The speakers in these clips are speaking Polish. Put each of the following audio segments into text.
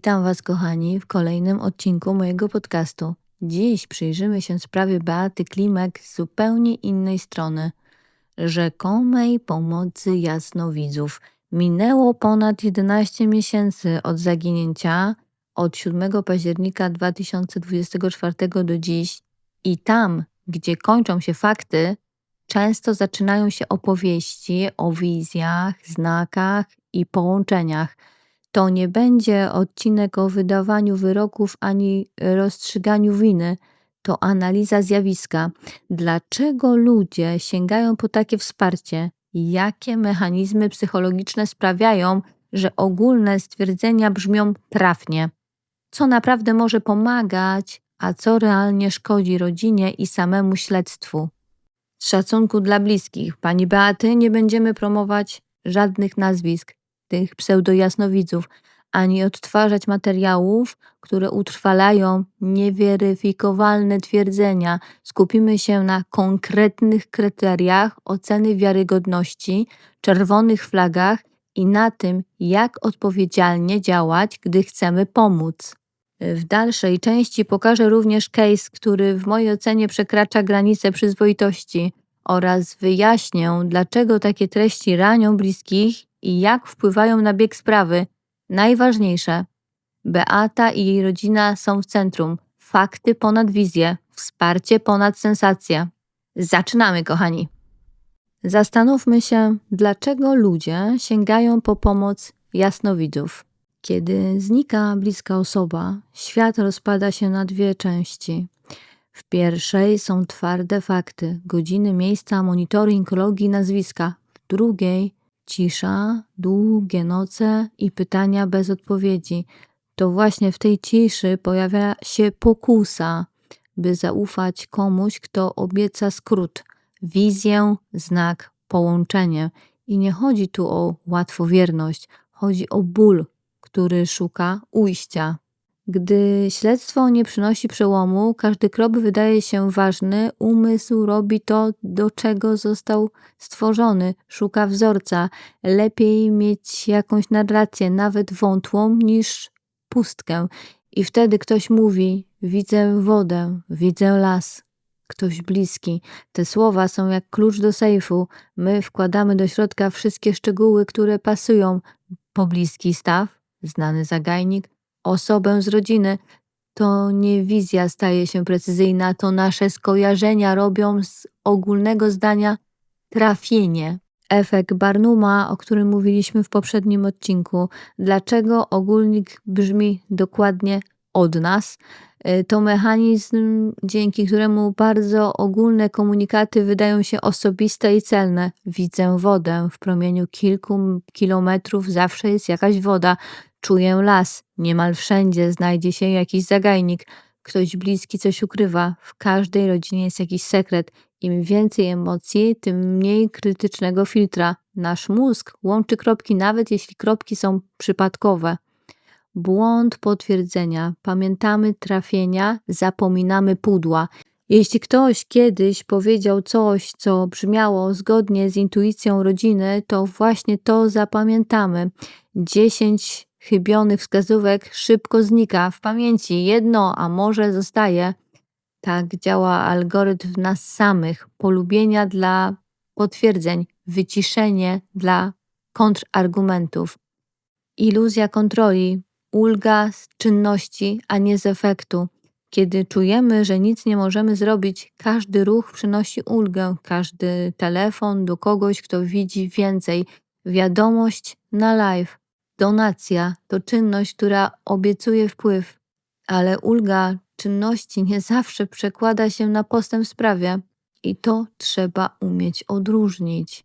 Witam Was, kochani, w kolejnym odcinku mojego podcastu. Dziś przyjrzymy się sprawie Beaty Klimek z zupełnie innej strony rzekomej pomocy jasnowidzów. Minęło ponad 11 miesięcy od zaginięcia, od 7 października 2024 do dziś, i tam, gdzie kończą się fakty, często zaczynają się opowieści o wizjach, znakach i połączeniach. To nie będzie odcinek o wydawaniu wyroków ani rozstrzyganiu winy. To analiza zjawiska. Dlaczego ludzie sięgają po takie wsparcie? Jakie mechanizmy psychologiczne sprawiają, że ogólne stwierdzenia brzmią trafnie? Co naprawdę może pomagać, a co realnie szkodzi rodzinie i samemu śledztwu? Z szacunku dla bliskich, pani Beaty, nie będziemy promować żadnych nazwisk tych pseudojasnowidzów, ani odtwarzać materiałów, które utrwalają nieweryfikowalne twierdzenia. Skupimy się na konkretnych kryteriach oceny wiarygodności, czerwonych flagach i na tym, jak odpowiedzialnie działać, gdy chcemy pomóc. W dalszej części pokażę również case, który w mojej ocenie przekracza granice przyzwoitości oraz wyjaśnię, dlaczego takie treści ranią bliskich i jak wpływają na bieg sprawy. Najważniejsze, Beata i jej rodzina są w centrum. Fakty ponad wizję, wsparcie ponad sensację. Zaczynamy, kochani. Zastanówmy się, dlaczego ludzie sięgają po pomoc jasnowidzów. Kiedy znika bliska osoba, świat rozpada się na dwie części. W pierwszej są twarde fakty, godziny, miejsca, monitoring, logi, nazwiska. W drugiej cisza, długie noce i pytania bez odpowiedzi. To właśnie w tej ciszy pojawia się pokusa, by zaufać komuś, kto obieca skrót, wizję, znak, połączenie. I nie chodzi tu o łatwowierność, chodzi o ból, który szuka ujścia. Gdy śledztwo nie przynosi przełomu, każdy krok wydaje się ważny, umysł robi to, do czego został stworzony, szuka wzorca. Lepiej mieć jakąś narrację, nawet wątłą, niż pustkę. I wtedy ktoś mówi: Widzę wodę, widzę las, ktoś bliski. Te słowa są jak klucz do sejfu. My wkładamy do środka wszystkie szczegóły, które pasują. Pobliski staw, znany zagajnik, osobę z rodziny. To nie wizja staje się precyzyjna, to nasze skojarzenia robią z ogólnego zdania trafienie. Efekt Barnuma, o którym mówiliśmy w poprzednim odcinku. Dlaczego ogólnik brzmi dokładnie od nas? Y, to mechanizm, dzięki któremu bardzo ogólne komunikaty wydają się osobiste i celne. Widzę wodę, w promieniu kilku kilometrów zawsze jest jakaś woda. Czuję las, niemal wszędzie znajdzie się jakiś zagajnik. Ktoś bliski coś ukrywa. W każdej rodzinie jest jakiś sekret. Im więcej emocji, tym mniej krytycznego filtra. Nasz mózg łączy kropki, nawet jeśli kropki są przypadkowe. Błąd potwierdzenia. Pamiętamy trafienia, zapominamy pudła. Jeśli ktoś kiedyś powiedział coś, co brzmiało zgodnie z intuicją rodziny, to właśnie to zapamiętamy. 10 chybionych wskazówek szybko znika w pamięci. Jedno, a może zostaje. Tak działa algorytm nas samych. Polubienia dla potwierdzeń, wyciszenie dla kontrargumentów. Iluzja kontroli, ulga z czynności, a nie z efektu. Kiedy czujemy, że nic nie możemy zrobić, każdy ruch przynosi ulgę, każdy telefon do kogoś, kto widzi więcej, wiadomość na live. Donacja to czynność, która obiecuje wpływ, ale ulga czynności nie zawsze przekłada się na postęp w sprawie i to trzeba umieć odróżnić.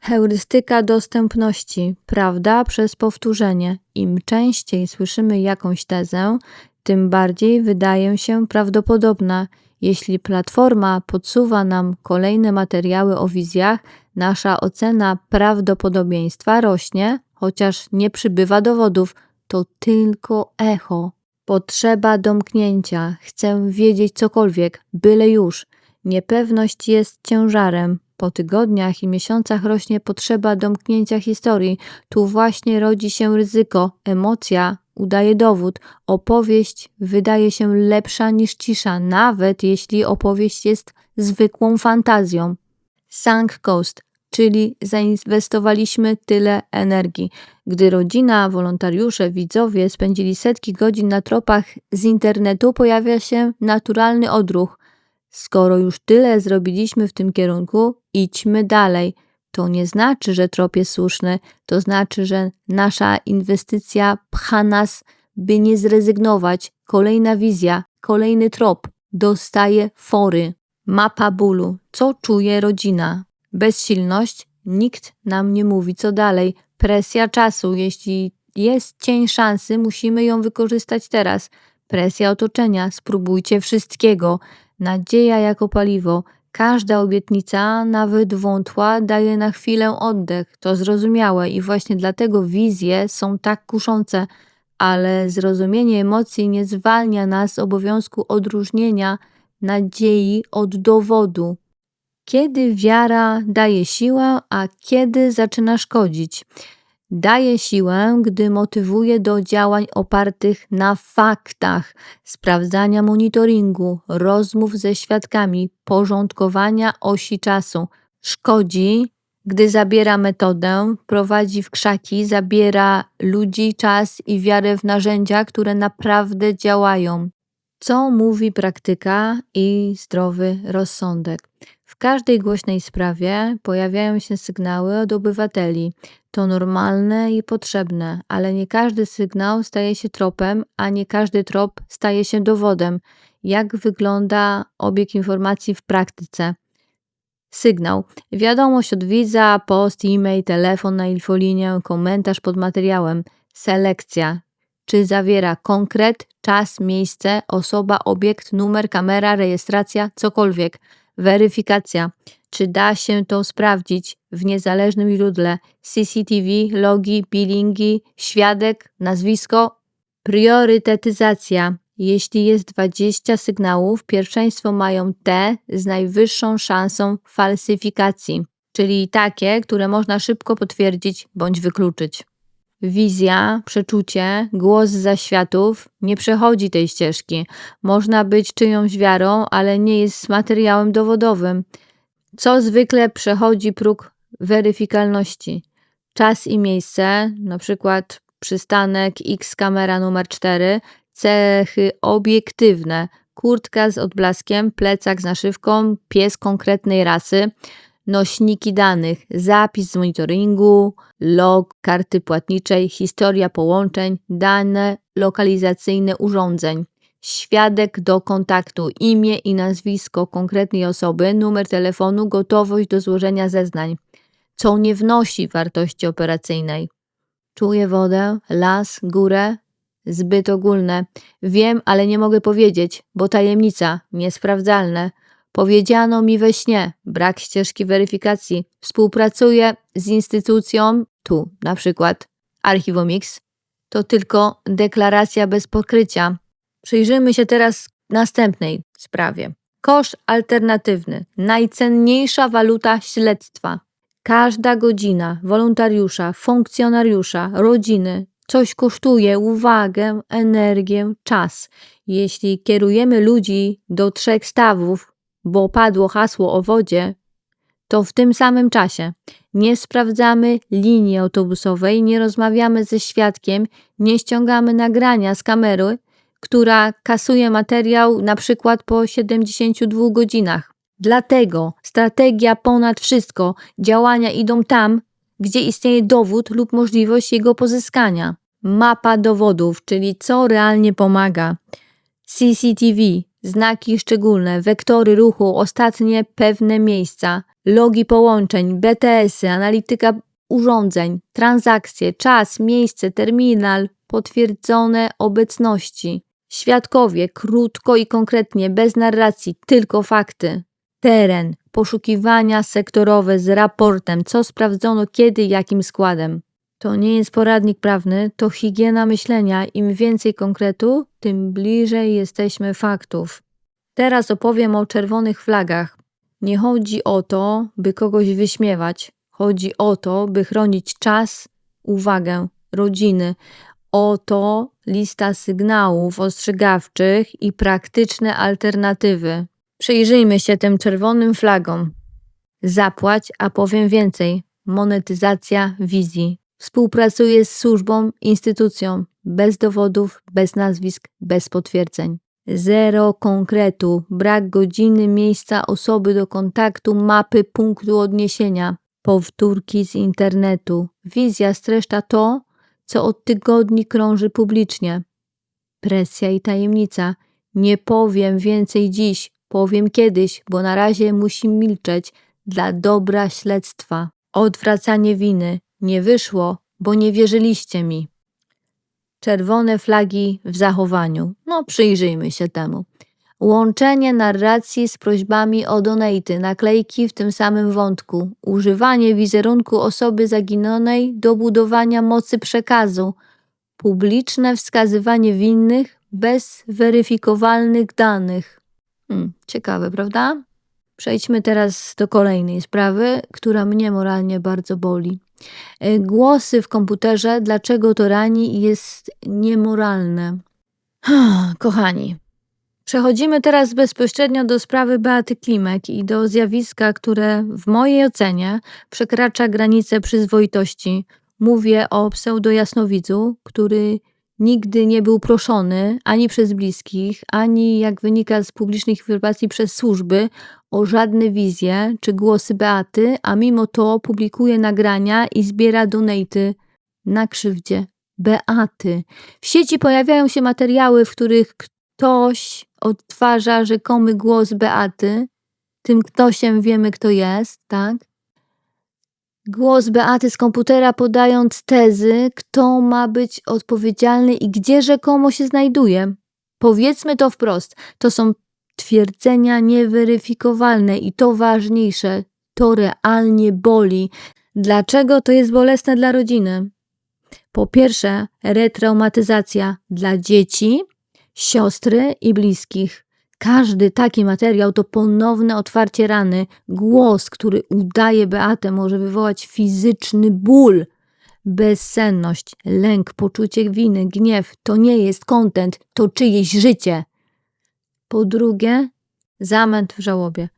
Heurystyka dostępności, prawda przez powtórzenie. Im częściej słyszymy jakąś tezę, tym bardziej wydaje się prawdopodobna. Jeśli platforma podsuwa nam kolejne materiały o wizjach, nasza ocena prawdopodobieństwa rośnie, chociaż nie przybywa dowodów. To tylko echo. Potrzeba domknięcia. Chcę wiedzieć cokolwiek, byle już. Niepewność jest ciężarem. Po tygodniach i miesiącach rośnie potrzeba domknięcia historii. Tu właśnie rodzi się ryzyko, emocja udaje dowód. Opowieść wydaje się lepsza niż cisza, nawet jeśli opowieść jest zwykłą fantazją. Sunk cost, czyli zainwestowaliśmy tyle energii. Gdy rodzina, wolontariusze, widzowie spędzili setki godzin na tropach z internetu, pojawia się naturalny odruch. Skoro już tyle zrobiliśmy w tym kierunku, idźmy dalej. To nie znaczy, że trop jest słuszny, to znaczy, że nasza inwestycja pcha nas, by nie zrezygnować. Kolejna wizja, kolejny trop dostaje fory. Mapa bólu. Co czuje rodzina? Bezsilność? Nikt nam nie mówi, co dalej. Presja czasu. Jeśli jest cień szansy, musimy ją wykorzystać teraz. Presja otoczenia. Spróbujcie wszystkiego. Nadzieja jako paliwo. Każda obietnica, nawet wątła, daje na chwilę oddech. To zrozumiałe i właśnie dlatego wizje są tak kuszące, ale zrozumienie emocji nie zwalnia nas z obowiązku odróżnienia nadziei od dowodu. Kiedy wiara daje siłę, a kiedy zaczyna szkodzić? Daje siłę, gdy motywuje do działań opartych na faktach, sprawdzania monitoringu, rozmów ze świadkami, porządkowania osi czasu. Szkodzi, gdy zabiera metodę, prowadzi w krzaki, zabiera ludzi, czas i wiarę w narzędzia, które naprawdę działają. Co mówi praktyka i zdrowy rozsądek? W każdej głośnej sprawie pojawiają się sygnały od obywateli. To normalne i potrzebne, ale nie każdy sygnał staje się tropem, a nie każdy trop staje się dowodem. Jak wygląda obieg informacji w praktyce? Sygnał. Wiadomość od widza, post, e-mail, telefon na infolinię, komentarz pod materiałem. Selekcja. Czy zawiera konkret, czas, miejsce, osoba, obiekt, numer, kamera, rejestracja, cokolwiek. Weryfikacja. Czy da się to sprawdzić w niezależnym źródle? CCTV, logi, billingi, świadek, nazwisko. Priorytetyzacja. Jeśli jest 20 sygnałów, pierwszeństwo mają te z najwyższą szansą falsyfikacji, czyli takie, które można szybko potwierdzić bądź wykluczyć. Wizja, przeczucie, głos z zaświatów nie przechodzi tej ścieżki. Można być czyjąś wiarą, ale nie jest materiałem dowodowym. Co zwykle przechodzi próg weryfikalności. Czas i miejsce, na przykład przystanek X kamera numer 4, cechy obiektywne, kurtka z odblaskiem, plecak z naszywką, pies konkretnej rasy, nośniki danych, zapis z monitoringu, log karty płatniczej, historia połączeń, dane lokalizacyjne urządzeń, świadek do kontaktu, imię i nazwisko konkretnej osoby, numer telefonu, gotowość do złożenia zeznań, co nie wnosi wartości operacyjnej. Czuję wodę, las, górę, zbyt ogólne. Wiem, ale nie mogę powiedzieć, bo tajemnica, niesprawdzalne. Powiedziano mi we śnie, brak ścieżki weryfikacji. Współpracuję z instytucją, tu na przykład Archiwomix. To tylko deklaracja bez pokrycia. Przyjrzymy się teraz następnej sprawie. Koszt alternatywny. Najcenniejsza waluta śledztwa. Każda godzina wolontariusza, funkcjonariusza, rodziny coś kosztuje uwagę, energię, czas. Jeśli kierujemy ludzi do trzech stawów, bo padło hasło o wodzie, to w tym samym czasie nie sprawdzamy linii autobusowej, nie rozmawiamy ze świadkiem, nie ściągamy nagrania z kamery, która kasuje materiał na przykład po 72 godzinach. Dlatego strategia ponad wszystko, działania idą tam, gdzie istnieje dowód lub możliwość jego pozyskania. Mapa dowodów, czyli co realnie pomaga. CCTV, znaki szczególne, wektory ruchu, ostatnie pewne miejsca, logi połączeń, BTS-y, analityka urządzeń, transakcje, czas, miejsce, terminal, potwierdzone obecności. Świadkowie, krótko i konkretnie, bez narracji, tylko fakty. Teren, poszukiwania sektorowe z raportem, co sprawdzono kiedy, jakim składem. To nie jest poradnik prawny, to higiena myślenia. Im więcej konkretu, tym bliżej jesteśmy faktów. Teraz opowiem o czerwonych flagach. Nie chodzi o to, by kogoś wyśmiewać. Chodzi o to, by chronić czas, uwagę, rodziny. Oto lista sygnałów ostrzegawczych i praktyczne alternatywy. Przyjrzyjmy się tym czerwonym flagom. Zapłać, a powiem więcej. Monetyzacja wizji. Współpracuje z służbą, instytucją, bez dowodów, bez nazwisk, bez potwierdzeń. Zero konkretu, brak godziny, miejsca, osoby do kontaktu, mapy, punktu odniesienia, powtórki z internetu. Wizja streszcza to, co od tygodni krąży publicznie. Presja i tajemnica. Nie powiem więcej dziś, powiem kiedyś, bo na razie musi milczeć dla dobra śledztwa. Odwracanie winy. Nie wyszło, bo nie wierzyliście mi. Czerwone flagi w zachowaniu. No, przyjrzyjmy się temu. Łączenie narracji z prośbami o donaty, naklejki w tym samym wątku, używanie wizerunku osoby zaginionej do budowania mocy przekazu, publiczne wskazywanie winnych bez weryfikowalnych danych. Hmm, ciekawe, prawda? Przejdźmy teraz do kolejnej sprawy, która mnie moralnie bardzo boli. E, Głosy w komputerze, dlaczego to rani jest niemoralne. Kochani, przechodzimy teraz bezpośrednio do sprawy Beaty Klimek i do zjawiska, które w mojej ocenie przekracza granice przyzwoitości. Mówię o pseudojasnowidzu, który nigdy nie był proszony ani przez bliskich, ani jak wynika z publicznych informacji przez służby o żadne wizje czy głosy Beaty, a mimo to publikuje nagrania i zbiera donaty na krzywdzie Beaty. W sieci pojawiają się materiały, w których ktoś odtwarza rzekomy głos Beaty. Tym ktośem wiemy, kto jest, tak? Głos Beaty z komputera podając tezy, kto ma być odpowiedzialny i gdzie rzekomo się znajduje. Powiedzmy to wprost, to są twierdzenia nieweryfikowalne i to ważniejsze, to realnie boli. Dlaczego to jest bolesne dla rodziny? Po pierwsze, retraumatyzacja dla dzieci, siostry i bliskich. Każdy taki materiał to ponowne otwarcie rany. Głos, który udaje Beatę, może wywołać fizyczny ból. Bezsenność, lęk, poczucie winy, gniew to nie jest kontent, to czyjeś życie. Po drugie, zamęt w żałobie.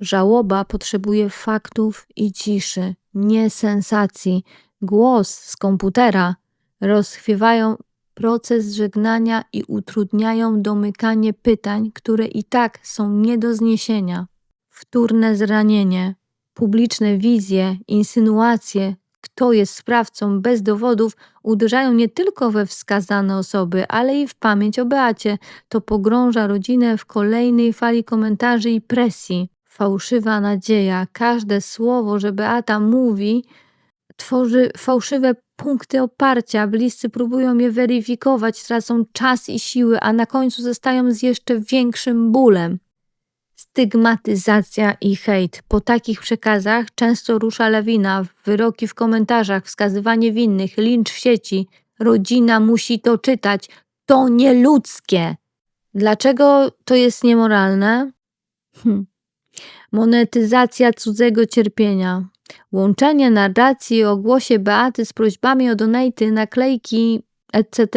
Żałoba potrzebuje faktów i ciszy, nie sensacji. Głos z komputera rozchwiewają proces żegnania i utrudniają domykanie pytań, które i tak są nie do zniesienia. Wtórne zranienie, publiczne wizje, insynuacje, kto jest sprawcą bez dowodów, uderzają nie tylko we wskazane osoby, ale i w pamięć o Beacie. To pogrąża rodzinę w kolejnej fali komentarzy i presji. Fałszywa nadzieja, każde słowo, że Beata mówi, tworzy fałszywe punkty oparcia. Bliscy próbują je weryfikować, tracą czas i siły, a na końcu zostają z jeszcze większym bólem. Stygmatyzacja i hejt. Po takich przekazach często rusza lawina, wyroki w komentarzach, wskazywanie winnych, lincz w sieci. Rodzina musi to czytać. To nieludzkie. Dlaczego to jest niemoralne? Hm. Monetyzacja cudzego cierpienia. Łączenie narracji o głosie Beaty z prośbami o donaty, naklejki, etc.,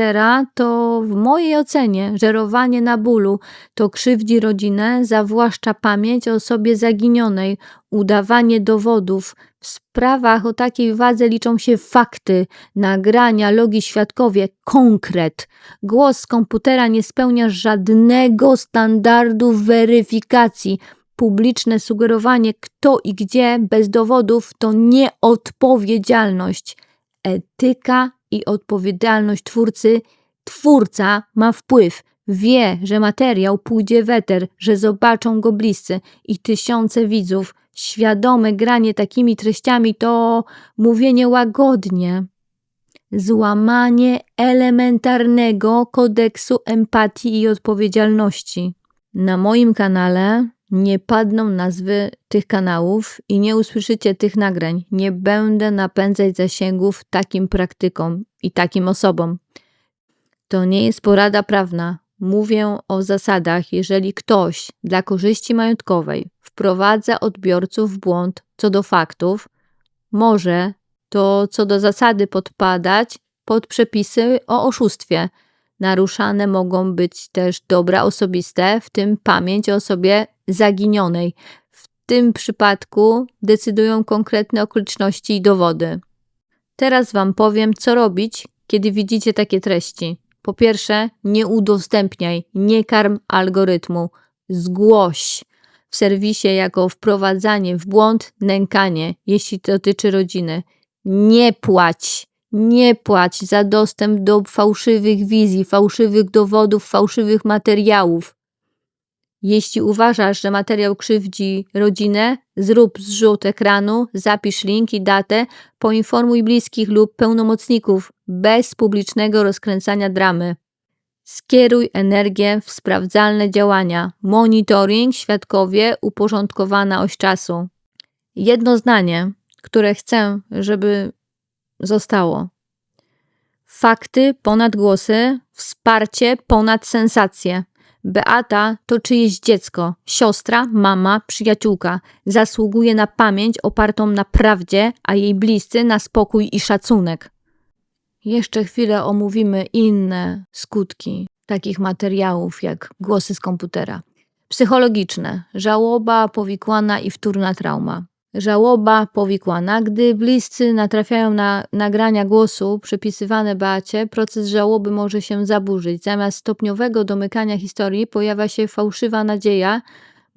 to w mojej ocenie żerowanie na bólu, to krzywdzi rodzinę, zawłaszcza pamięć o osobie zaginionej, udawanie dowodów. W sprawach o takiej wadze liczą się fakty, nagrania, logi świadkowie, konkret. Głos z komputera nie spełnia żadnego standardu weryfikacji publiczne sugerowanie kto i gdzie bez dowodów to nieodpowiedzialność. Etyka i odpowiedzialność twórcy. Twórca ma wpływ, wie, że materiał pójdzie w eter, że zobaczą go bliscy i tysiące widzów. Świadome granie takimi treściami to mówienie łagodnie. Złamanie elementarnego kodeksu empatii i odpowiedzialności. Na moim kanale nie padną nazwy tych kanałów i nie usłyszycie tych nagrań. Nie będę napędzać zasięgów takim praktykom i takim osobom. To nie jest porada prawna. Mówię o zasadach, jeżeli ktoś dla korzyści majątkowej wprowadza odbiorców w błąd co do faktów, może to co do zasady podpadać pod przepisy o oszustwie. Naruszane mogą być też dobra osobiste, w tym pamięć o osobie zaginionej. W tym przypadku decydują konkretne okoliczności i dowody. Teraz Wam powiem, co robić, kiedy widzicie takie treści. Po pierwsze, nie udostępniaj, nie karm algorytmu, zgłoś w serwisie jako wprowadzanie w błąd, nękanie, jeśli dotyczy rodziny. Nie płać, nie płać za dostęp do fałszywych wizji, fałszywych dowodów, fałszywych materiałów. Jeśli uważasz, że materiał krzywdzi rodzinę, zrób zrzut ekranu, zapisz link i datę, poinformuj bliskich lub pełnomocników bez publicznego rozkręcania dramy. Skieruj energię w sprawdzalne działania. Monitoring, świadkowie, uporządkowana oś czasu. Jedno zdanie, które chcę, żeby zostało. Fakty ponad głosy, wsparcie ponad sensacje. Beata to czyjeś dziecko, siostra, mama, przyjaciółka. Zasługuje na pamięć opartą na prawdzie, a jej bliscy na spokój i szacunek. Jeszcze chwilę omówimy inne skutki takich materiałów jak głosy z komputera. Psychologiczne, żałoba, powikłana i wtórna trauma. Żałoba powikłana. Gdy bliscy natrafiają na nagrania głosu przypisywane Beacie, proces żałoby może się zaburzyć. Zamiast stopniowego domykania historii pojawia się fałszywa nadzieja,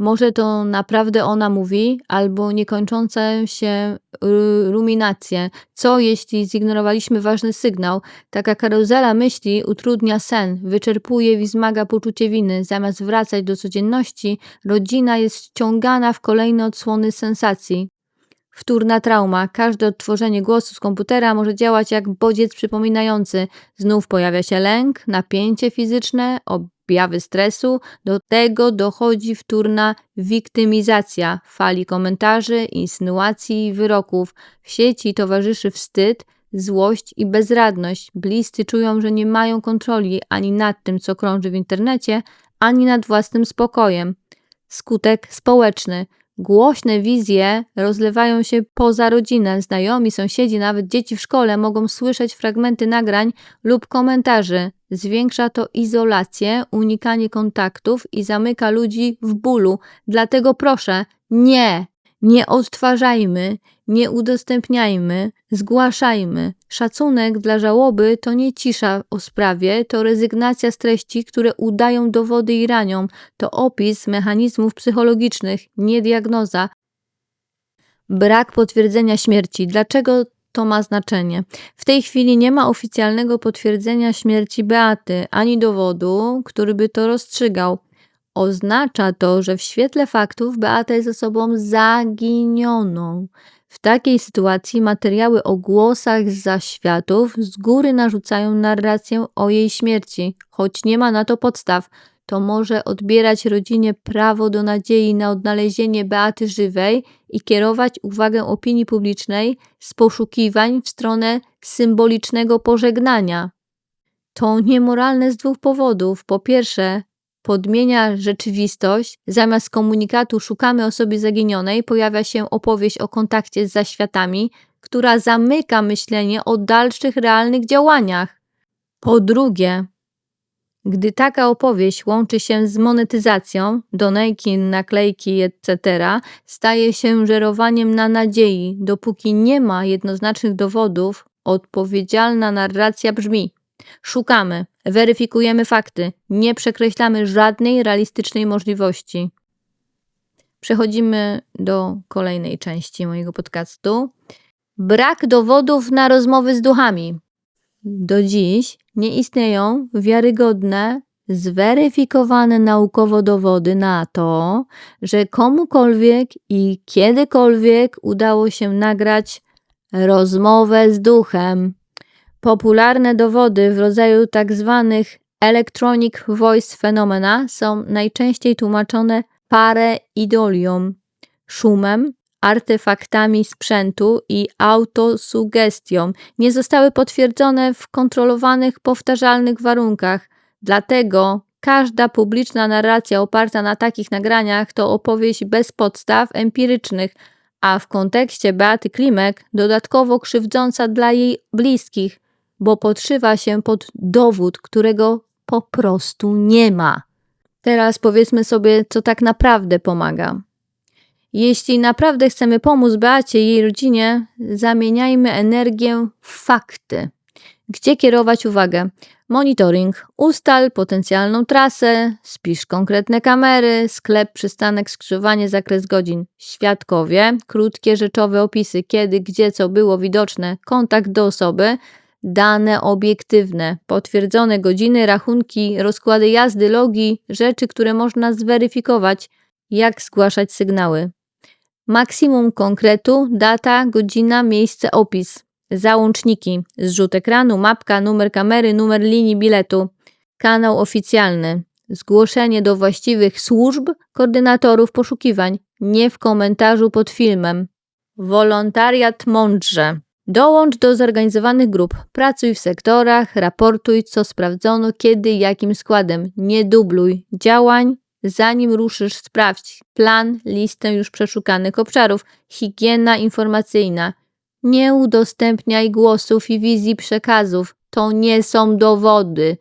może to naprawdę ona mówi, albo niekończące się ruminacje. Co jeśli zignorowaliśmy ważny sygnał? Taka karuzela myśli utrudnia sen, wyczerpuje i wzmaga poczucie winy. Zamiast wracać do codzienności, rodzina jest wciągana w kolejne odsłony sensacji. Wtórna trauma. Każde odtworzenie głosu z komputera może działać jak bodziec przypominający. Znów pojawia się lęk, napięcie fizyczne, objawy stresu. Do tego dochodzi wtórna wiktymizacja fali komentarzy, insynuacji i wyroków. W sieci towarzyszy wstyd, złość i bezradność. Bliscy czują, że nie mają kontroli ani nad tym, co krąży w internecie, ani nad własnym spokojem. Skutek społeczny. Głośne wizje rozlewają się poza rodzinę. Znajomi, sąsiedzi, nawet dzieci w szkole mogą słyszeć fragmenty nagrań lub komentarzy. Zwiększa to izolację, unikanie kontaktów i zamyka ludzi w bólu. Dlatego proszę, nie, nie odtwarzajmy, nie udostępniajmy, zgłaszajmy. Szacunek dla żałoby to nie cisza o sprawie, to rezygnacja z treści, które udają dowody i ranią. To opis mechanizmów psychologicznych, nie diagnoza. Brak potwierdzenia śmierci. Dlaczego to ma znaczenie? W tej chwili nie ma oficjalnego potwierdzenia śmierci Beaty, ani dowodu, który by to rozstrzygał. Oznacza to, że w świetle faktów Beata jest osobą zaginioną. W takiej sytuacji materiały o głosach z zaświatów z góry narzucają narrację o jej śmierci, choć nie ma na to podstaw. To może odbierać rodzinie prawo do nadziei na odnalezienie Beaty żywej i kierować uwagę opinii publicznej z poszukiwań w stronę symbolicznego pożegnania. To niemoralne z dwóch powodów. Po pierwsze, podmienia rzeczywistość, zamiast komunikatu szukamy osoby zaginionej, pojawia się opowieść o kontakcie z zaświatami, która zamyka myślenie o dalszych realnych działaniach. Po drugie, gdy taka opowieść łączy się z monetyzacją, donejki, naklejki, etc., staje się żerowaniem na nadziei. Dopóki nie ma jednoznacznych dowodów, odpowiedzialna narracja brzmi: Szukamy, weryfikujemy fakty, nie przekreślamy żadnej realistycznej możliwości. Przechodzimy do kolejnej części mojego podcastu. Brak dowodów na rozmowy z duchami. Do dziś nie istnieją wiarygodne, zweryfikowane naukowo dowody na to, że komukolwiek i kiedykolwiek udało się nagrać rozmowę z duchem. Popularne dowody w rodzaju tzw. Tak electronic voice phenomena są najczęściej tłumaczone pareidolią, szumem, artefaktami sprzętu i autosugestią. Nie zostały potwierdzone w kontrolowanych, powtarzalnych warunkach. Dlatego Każda publiczna narracja oparta na takich nagraniach to opowieść bez podstaw empirycznych, a w kontekście Beaty Klimek dodatkowo krzywdząca dla jej bliskich, bo podszywa się pod dowód, którego po prostu nie ma. Teraz powiedzmy sobie, co tak naprawdę pomaga. Jeśli naprawdę chcemy pomóc Beacie i jej rodzinie, zamieniajmy energię w fakty. Gdzie kierować uwagę? Monitoring. Ustal potencjalną trasę, spisz konkretne kamery, sklep, przystanek, skrzyżowanie, zakres godzin. Świadkowie, krótkie rzeczowe opisy, kiedy, gdzie, co było widoczne, kontakt do osoby, dane obiektywne, potwierdzone godziny, rachunki, rozkłady jazdy, logi, rzeczy, które można zweryfikować, jak zgłaszać sygnały. Maksimum konkretu, data, godzina, miejsce, opis. Załączniki, zrzut ekranu, mapka, numer kamery, numer linii biletu. Kanał oficjalny. Zgłoszenie do właściwych służb, koordynatorów poszukiwań, nie w komentarzu pod filmem. Wolontariat mądrze. Dołącz do zorganizowanych grup, pracuj w sektorach, raportuj, co sprawdzono, kiedy jakim składem. Nie dubluj działań, zanim ruszysz, sprawdź plan, listę już przeszukanych obszarów, higiena informacyjna. Nie udostępniaj głosów i wizji przekazów, to nie są dowody.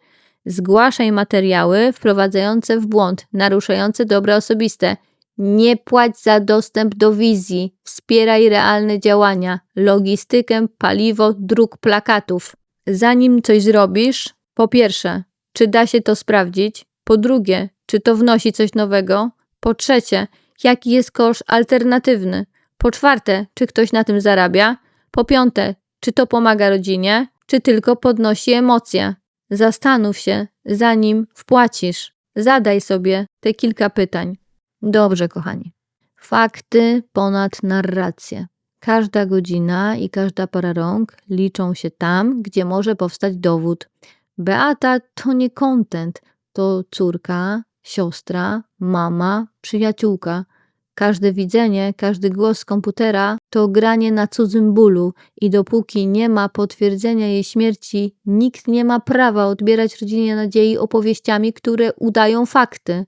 Zgłaszaj materiały wprowadzające w błąd, naruszające dobra osobiste. Nie płać za dostęp do wizji, wspieraj realne działania, logistykę, paliwo, druk plakatów. Zanim coś zrobisz, po pierwsze, czy da się to sprawdzić? Po drugie, czy to wnosi coś nowego? Po trzecie, jaki jest koszt alternatywny? Po czwarte, czy ktoś na tym zarabia? Po piąte, czy to pomaga rodzinie, czy tylko podnosi emocje? Zastanów się, zanim wpłacisz. Zadaj sobie te kilka pytań. Dobrze, kochani. Fakty ponad narrację. Każda godzina i każda para rąk liczą się tam, gdzie może powstać dowód. Beata to nie kontent, to córka, siostra, mama, przyjaciółka. Każde widzenie, każdy głos z komputera to granie na cudzym bólu i dopóki nie ma potwierdzenia jej śmierci, nikt nie ma prawa odbierać rodzinie nadziei opowieściami, które udają fakty.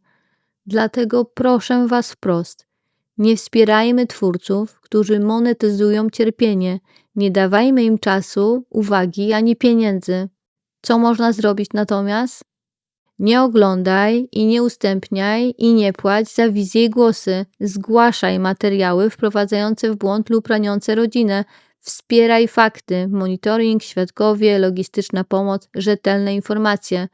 Dlatego proszę Was wprost. Nie wspierajmy twórców, którzy monetyzują cierpienie. Nie dawajmy im czasu, uwagi ani pieniędzy. Co można zrobić natomiast? Nie oglądaj i nie ustępniaj i nie płać za wizje i głosy. Zgłaszaj materiały wprowadzające w błąd lub raniące rodzinę. Wspieraj fakty, monitoring, świadkowie, logistyczna pomoc, rzetelne informacje.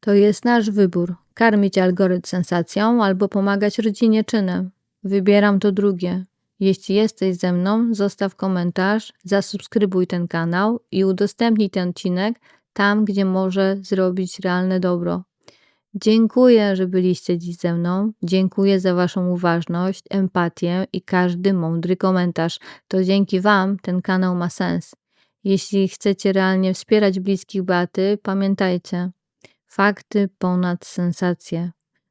To jest nasz wybór. Karmić algorytm sensacją albo pomagać rodzinie czynem. Wybieram to drugie. Jeśli jesteś ze mną, zostaw komentarz, zasubskrybuj ten kanał i udostępnij ten odcinek tam, gdzie może zrobić realne dobro. Dziękuję, że byliście dziś ze mną. Dziękuję za Waszą uważność, empatię i każdy mądry komentarz. To dzięki Wam ten kanał ma sens. Jeśli chcecie realnie wspierać bliskich Baty, pamiętajcie, fakty ponad sensacje.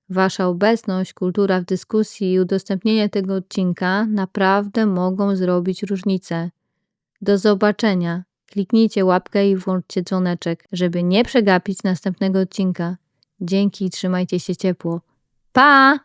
Wasza obecność, kultura w dyskusji i udostępnienie tego odcinka naprawdę mogą zrobić różnicę. Do zobaczenia. Kliknijcie łapkę i włączcie dzwoneczek, żeby nie przegapić następnego odcinka. Dzięki trzymajcie się ciepło. Pa!